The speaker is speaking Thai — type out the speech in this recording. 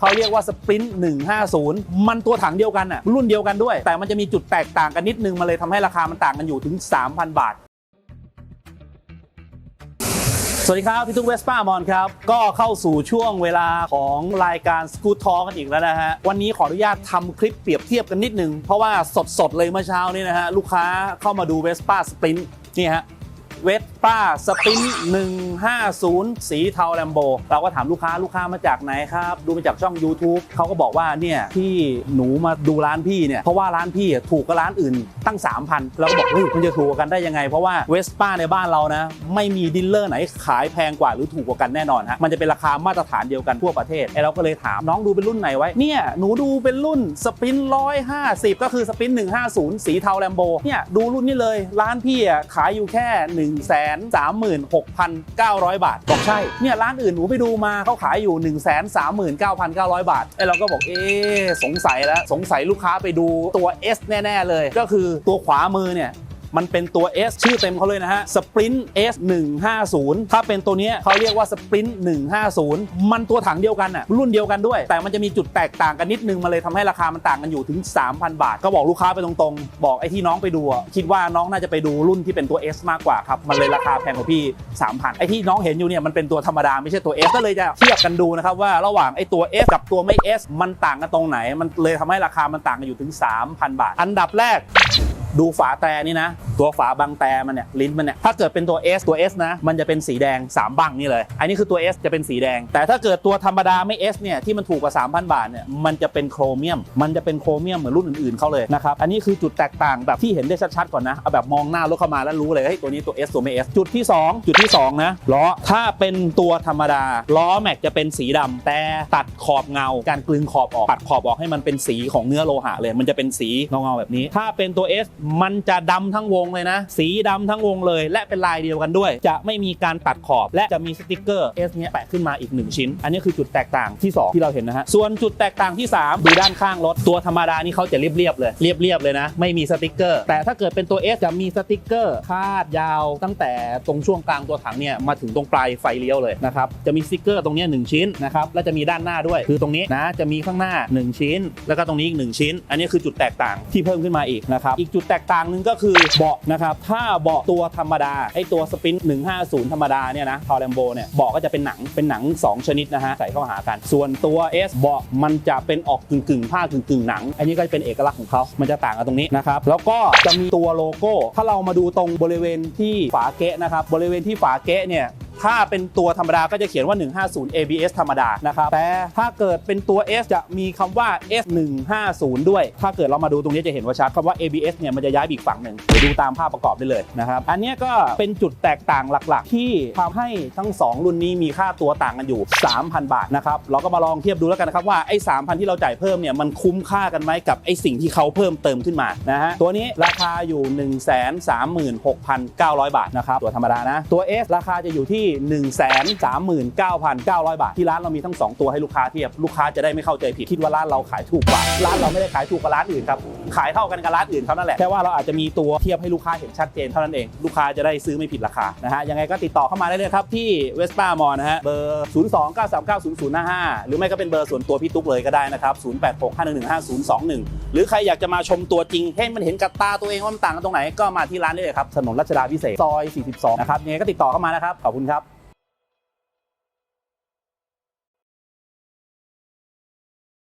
เขาเรียกว่าสปรินต์150 มันตัวถังเดียวกันอะรุ่นเดียวกันด้วย แต่มันจะมีจุดแตกต่างกันนิดนึงมาเลยทำให้ราคามันต่างกันอยู่ถึง 3,000 บาท สวัสดีครับ พี่ตุ๊กเวสป้ามอนครับ ก็เข้าสู่ช่วงเวลาของรายการสกูตทอกันอีกแล้วนะฮะ วันนี้ขออนุญาตทำคลิปเปรียบเทียบกันนิดนึง เพราะว่าสดๆเลยเมื่อเช้านี้นะฮะ ลูกค้าเข้ามาดูเวสป้าสปรินต์นี่ฮะเวสป้าสปิน150 สีเทาแลมโบ เราก็ถามลูกค้าลูกค้ามาจากไหนครับ ดูมาจากช่อง YouTube เขาก็บอกว่าเนี่ยที่หนูมาดูร้านพี่เนี่ย เพราะว่าร้านพี่ถูกกับร้านอื่นตั้ง 3,000 เราก็บอกเฮ้ยมันจะถูกกันได้ยังไง เพราะว่าเวสป้าในบ้านเรานะ ไม่มีดีลเลอร์ไหนขายแพงกว่าหรือถูกกว่ากันแน่นอนฮะมันจะเป็นราคามาตรฐานเดียวกันทั่วประเทศไอเราก็เลยถามน้องดูเป็นรุ่นไหนไว้เนี่ยหนูดูเป็นรุ่นสปิน150 ก็คือสปิน150 สีเทาแลมโบเนี่ยดูรุ่นนี้เลยร้านพี่ขายอยู่แค่1 3 6 9 0 0 บาท บอกใช่ เนี่ยร้านอื่นหนูไปดูมาเขาขายอยู่ 1 3 9 9 0 0 บาทไอ้เราก็บอกเอ๊ะสงสัยแล้ว สงสัยลูกค้าไปดูตัว S แน่ ๆ เลย ก็คือตัวขวามือเนี่ย มันเป็นตัว S ชื่อเต็มเขาเลยนะฮะ Sprint S 150ถ้าเป็นตัวนี้เขาเรียกว่า Sprint 150 มันตัวถังเดียวกันอะรุ่นเดียวกันด้วย แต่มันจะมีจุดแตกต่างกันนิดนึงมาเลยทำให้ราคามันต่างกันอยู่ถึง 3,000 บาท ก็บอกลูกค้าไปตรงๆ บอกไอ้ที่น้องไปดูอะคิดว่าน้องน่าจะไปดูรุ่นที่เป็นตัว S มากกว่าครับ มันเลยราคาแพงกว่าพี่ 3,000 ไอ้ที่น้องเห็นอยู่เนี่ยมันเป็นตัวธรรมดาไม่ใช่ตัว S ก็เลยจะเทียบกันดูนะครับว่าระหว่างไอ้ตัว S กับตัวไม่ S มันต่างกันตรงไหน มันเลยทำให้ราคามันต่างกันอยู่ถึง 3,000 บาท อันดับแรก ดูฝาแตรนี่นะ ตัวฝาบังแต่มันเนี่ยลิ้นมันเนี่ยถ้าเกิดเป็นตัว S ตัว S นะ มันจะเป็นสีแดง 3 บังนี่เลย อันนี้คือตัว S จะเป็นสีแดง แต่ถ้าเกิดตัวธรรมดาไม่ S เนี่ยที่มันถูกกว่า 3,000 บาทเนี่ยมันจะเป็นโครเมียม มันจะเป็นโครเมียมเหมือนรุ่นอื่นๆเขาเลยนะครับอันนี้คือจุดแตกต่างแบบที่เห็นได้ชัดๆก่อนนะเอาแบบมองหน้ารถเข้ามาแล้วรู้เลยเฮ้ยตัวนี้ตัว S ตัวไม่ S จุดที่ 2 จุดที่ 2 นะล้อถ้าเป็นตัวธรรมดาล้อแม็กจะเป็นสีดำแต่ตัดขอบเงา การกลึงขอบออกตัดขอบออกให้มันเป็นสีของเนื้อโลหะเลย มันจะเป็นสีเงาๆแบบนี้ ถ้าเป็นตัว S มันจะดำทั้งวงเลยนะ สีดำทั้งวงเลย และเป็นลายเดียวกันด้วย จะไม่มีการตัดขอบ และจะมีสติกเกอร์ S เนี้ยแปะขึ้นมาอีก 1 ชิ้น อันนี้คือจุดแตกต่างที่ 2 ที่เราเห็นนะฮะ ส่วนจุดแตกต่างที่ 3 ดูด้านข้างรถ ตัวธรรมดานี่เขาจะเรียบๆเลย เรียบๆเลยนะ ไม่มีสติกเกอร์ แต่ถ้าเกิดเป็นตัว S จะมีสติกเกอร์คาดยาวตั้งแต่ตรงช่วงกลางตัวถังเนี่ยมาถึงตรงปลายไฟเลี้ยวเลยนะครับ จะมีสติกเกอร์ตรงนี้หนึ่งชิ้นนะครับ แล้วจะมีด้านหน้าด้วย คือตรงนี้นะ จะมีข้างหน้า 1 ชิ้น แล้วก็ตรงนี้อีก1ชิ้น อันนี้คือจุดแตกต่างที่เพิ่มขึ้นมาอีกนะครับ อีกจุดแตกต่างหนึ่งก็คือเบาะนะครับ ถ้าเบาะตัวธรรมดาไอตัวสปิน150 ธรรมดาเนี่ยนะทอร์แลมโบเนี่ยเบาะก็จะเป็นหนังเป็นหนัง 2 ชนิดนะฮะใส่เข้าหากัน ส่วนตัว S เบาะมันจะเป็นออกกึ่งกึ่งผ้ากึ่งกึ่งหนัง อันนี้ก็จะเป็นเอกลักษณ์ของเขา มันจะต่างกันตรงนี้นะครับ แล้วก็จะมีตัวโลโก้ ถ้าเรามาดูตรงบริเวณที่ฝาเกะนะครับ บริเวณที่ฝาเกะเนี่ย ถ้าเป็นตัวธรรมดาก็จะเขียนว่า 150 ABS ธรรมดานะครับแต่ถ้าเกิดเป็นตัว S จะมีคำว่า S 150 ด้วย ถ้าเกิดเรามาดูตรงนี้จะเห็นว่าชัดคำว่า ABS เนี่ยมันจะย้ายอีกฝั่งหนึ่งเดี๋ยวดูตามภาพประกอบได้เลยนะครับอันนี้ก็เป็นจุดแตกต่างหลักๆ ที่ทำให้ทั้ง 2 รุ่นนี้มีค่าตัวต่างกันอยู่ 3,000 บาทนะครับเราก็มาลองเทียบดูแล้วกันนะครับว่าไอ้3,000 ที่เราจ่ายเพิ่มเนี่ยมันคุ้มค่ากันไหมกับไอ้สิ่งที่เขาเพิ่มเติมขึ้นมานะฮะตัวนี้ราคาอยู่ 136,900 บาทนะครับตัวธรรมดานะตัว S ราคาจะอยู่ที่139,900 บาท ที่ร้านเรามีทั้ง 2 ตัวให้ลูกค้าเทียบ ลูกค้าจะได้ไม่เข้าใจผิดคิดว่าร้านเราขายถูกกว่า ร้านเราไม่ได้ขายถูกกว่าร้านอื่นครับ ขายเท่ากันกับร้านอื่นเขานั่นแหละ แค่ว่าเราอาจจะมีตัวเทียบให้ลูกค้าเห็นชัดเจนเท่านั้นเอง ลูกค้าจะได้ซื้อไม่ผิดราคา นะฮะ ยังไงก็ติดต่อเข้ามาได้เลยครับที่เวสป้ามอนะฮะ เบอร์ 029390055 หรือไม่ก็เป็นเบอร์ส่วนตัวพี่ตุ๊กเลยก็ได้นะครับ0865115021 หรือใครอยากจะมาชมตัวจริงให้มันเห็นกับตาตัวเองว่ามันต่างกันตรงไหนก็มาที่ร้านได้เลยครับถนนรัชดาพิเศษซอย 42 นะครับยังไงก็ติดต่อเข้ามานะครับขอบคุณครับ